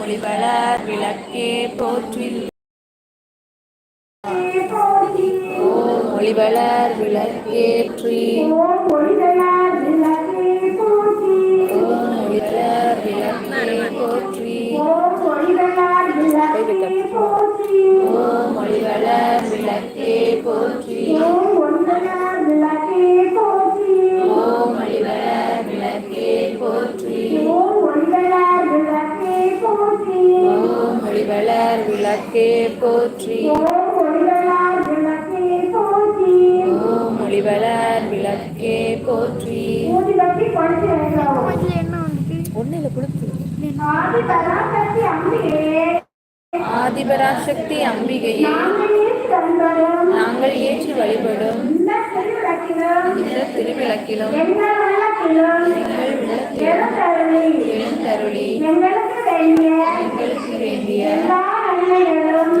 ஒளிபலர் விளக்கே போற்றில். ஒளிபலர் விளக்கேற்றி வளர் விளக்கே போற்றி. மொழி வளர் விளக்கே போற்றி. ஒன்னில கொடுத்து ஆதிபராசக்தி அம்பிகையே நாங்கள் ஏற்றி வழிபடும். இந்த திருவிளக்கிலும். எழுந்தருளி வேண்டிய எல்லா நன்மைகளும்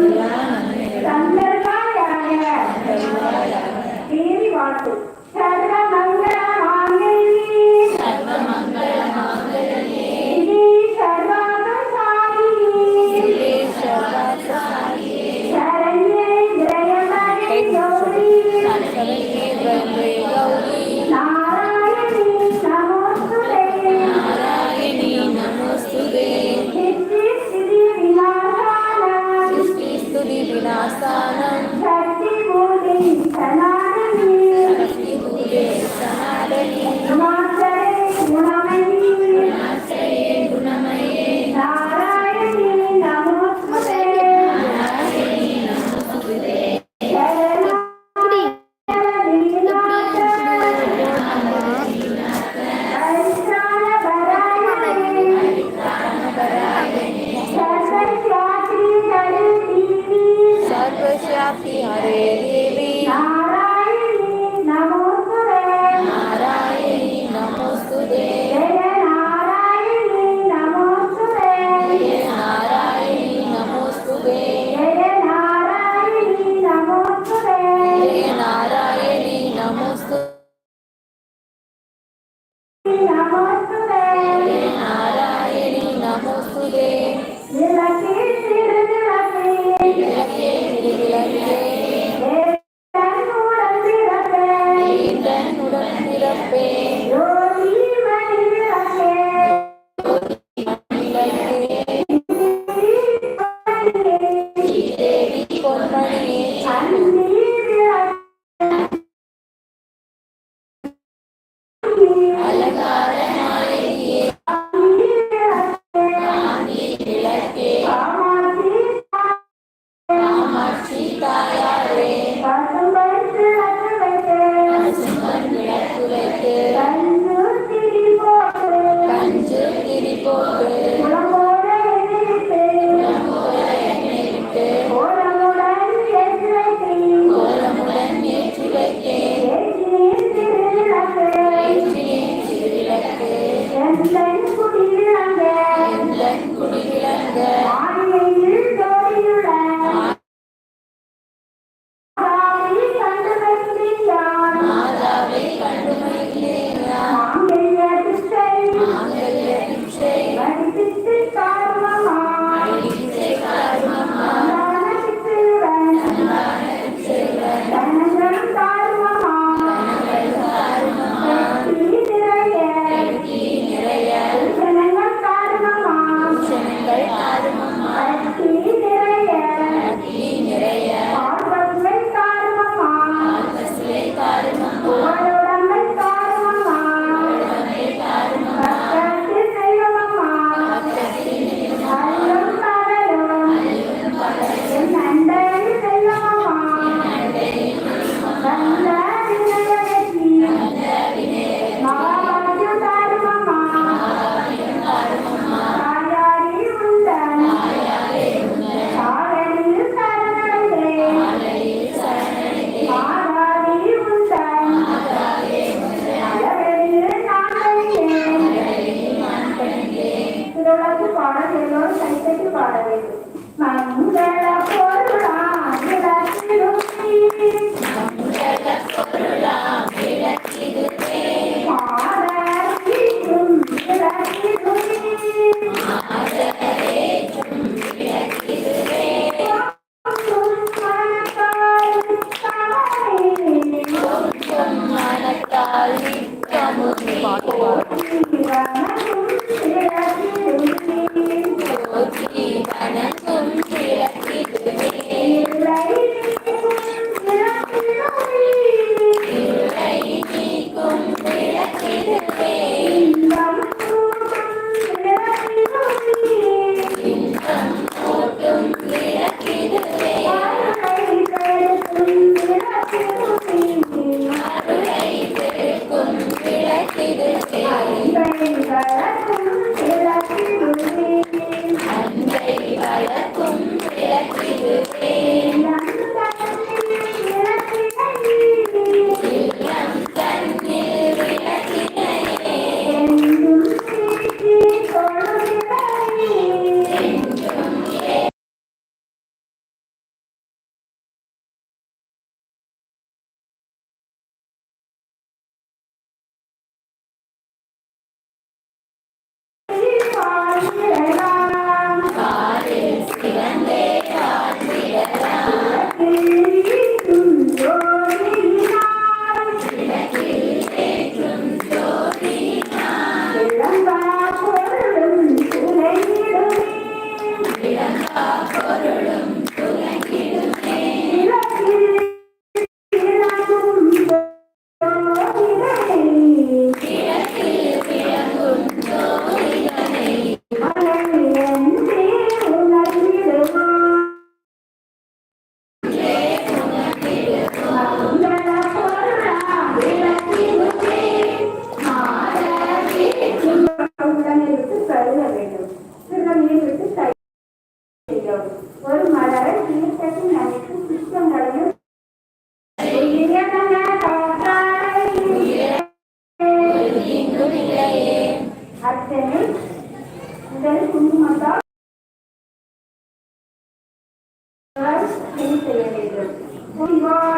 தொடர்ந்து பாடல் எல்லோரும் கைத்தட்டி பாட வேண்டும் மங்கள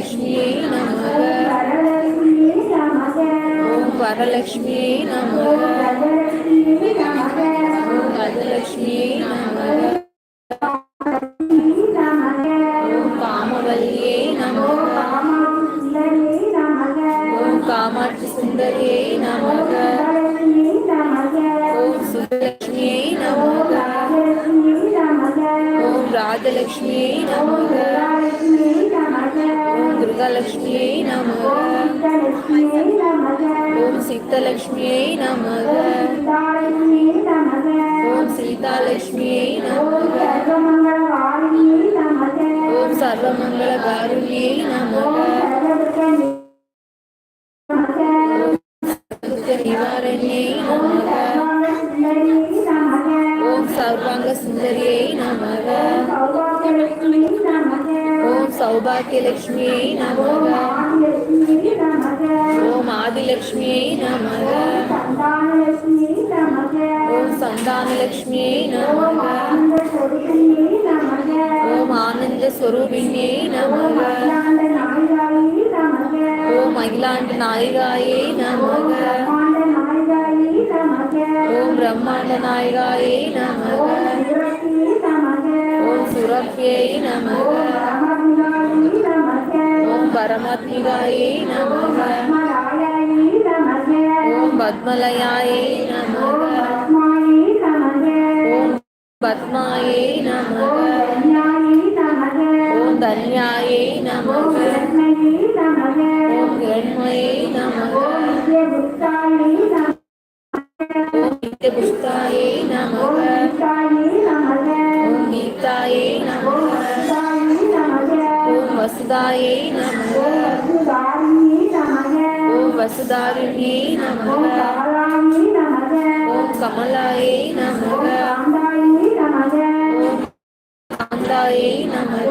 வரலட்சுமியே நம ஓம் வரலட்சுமியே நம ஓம் சித்தலட்சுமியை நமக. ஓம் சீதாலட்சுமியை நமக. ஓம் சர்வமங்கள காரிணியை நமக. நிவாரணியை நமக. ஓம் சர்வாங்க சுந்தரியை நமக. ஓம் சௌபாகியலட்சுமியை நமக. ஆதிலக்ஷ்மியை நம ஓம் சந்தானலக்ஷ்மியை நம ஓம் ஆனந்த ஸ்வரூபிணியை நம ஓம் அகிலாண்ட நாயகாயை நம ஓம் பிரம்மாண்ட நாயகாயை நம ஓம் சுரப்பியை நமக. ஓம் பரமாத்மிகாயை நமக. பத்மலயாயை நமக பத்மாயை நமக ஓம் பத்மாயை நமக ஞாயை நமக ஓம் தன்யாயை நமக ரத்னயை நமக ஓம் கிரண்மயை நமக ஓம் வசுதாரிணியை நமக ஓம் கமலாயை நமக ஓம் காந்தாயை நமக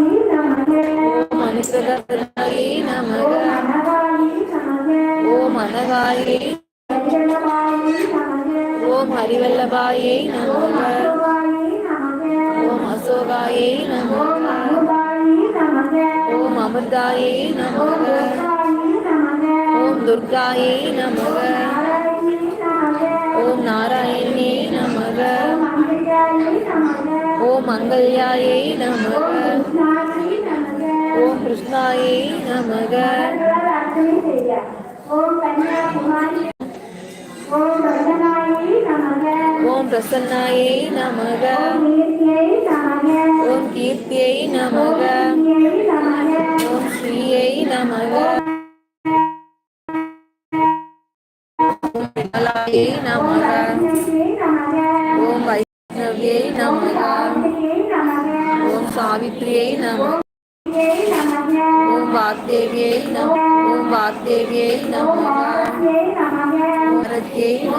ஓம் அனுகிரகப்பிரதாயை நமக ஓம் அனகாயை ஓம் ஹரிவல்லபாயை நமக ஓம் அசோகாயை நமக ஓம் அமிர்தாயை நமக துர்காயை நமக. ஓம் நாராயணே நமக. ஓம் மங்கல்யாயை நமக. ஓம் கிருஷ்ணாயை நமக ஓம் நமக. ஓம் பிரசன்னாயை நமக. ஓம் கீர்த்தியை நமக. ஓம் ஸ்ரீயை நமக. ஓம் ஸ்ரீயை நமக கமலாயை நமக ரத்னயை நமக ஓம் வைஷ்ணவியை நமக காந்தியை நமக ஓம் சாவித்ரியை நமக ஸ்ரீயை நமக ஓம் வாக்தேவியை நம ஓம் வாக்தேவியை நமக ஆசியை நமக பாரதியை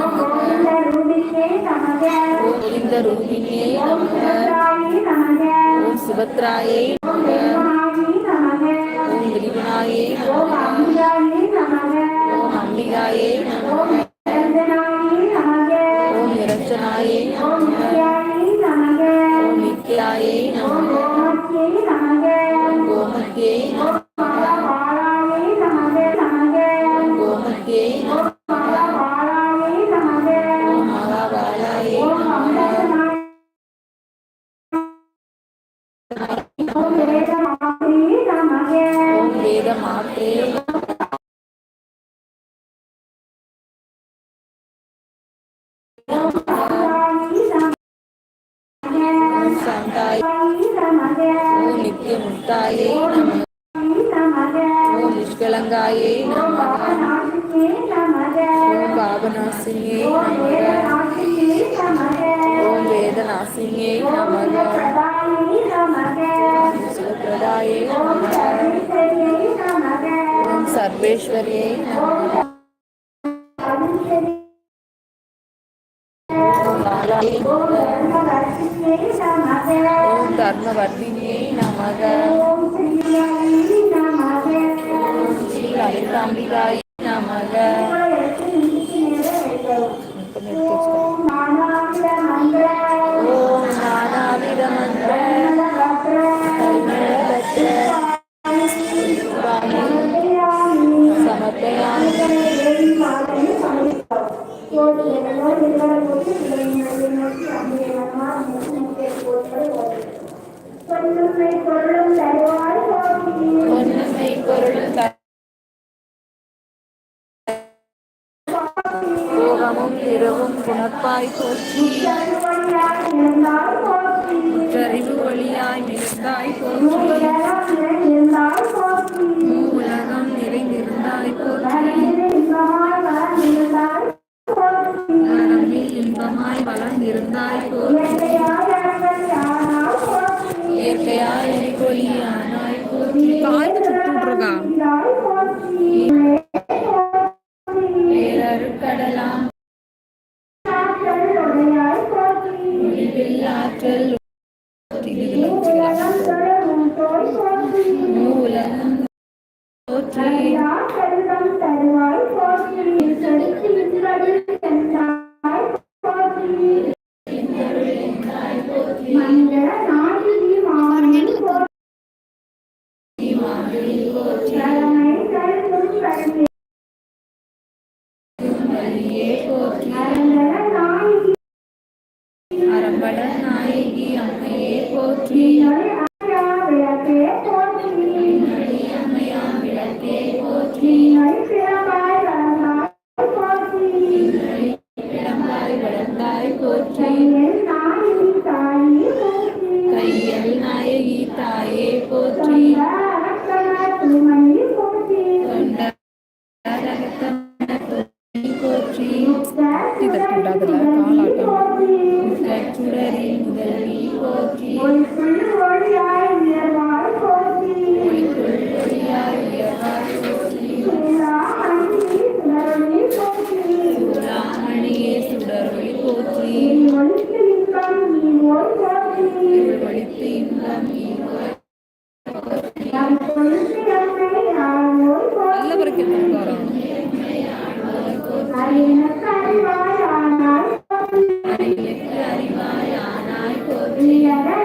நமக நிரஞ்சனாயை ஓம் நமக. நித்யாயை நமக. ஓம் நித்யாயை ஓம் நமக. கோமத்தியை நமக. நித்திய முக்தாயை நமக நமக ஓம் நிஷ்கலங்காயை ஓம் நமக பாபநாசியே நமக ஓம் பாபநாசினியை ஓம் நமக வேதநாசியே நமக ஓம் வேதநாசினியை ஓம் நமக பிரதாயை நமக சுலபிரதாயை ஓம் நமக சர்வேஸ்வரியை போகமும் இரவும் குணப்பாய் போற்றி. முற்றறிவு ஒளியாய் நிறுத்தாய் போற்றி. உலகம் நிறைந்திருந்தாய் போற்றி. இன்பமாய் வளர்ந்திருந்தாய் போற்றி. இயற்கையாய் ஒளியானாய் போற்றி. காய்ந்து சுட்டுருக்கா வழியே போற்றி. அரம்பட நாயகி அம்மையே போற்றி. தட்டி விடாதுல காலாட்டம் கச்சுடரின் முதல்வி போற்றி Leerá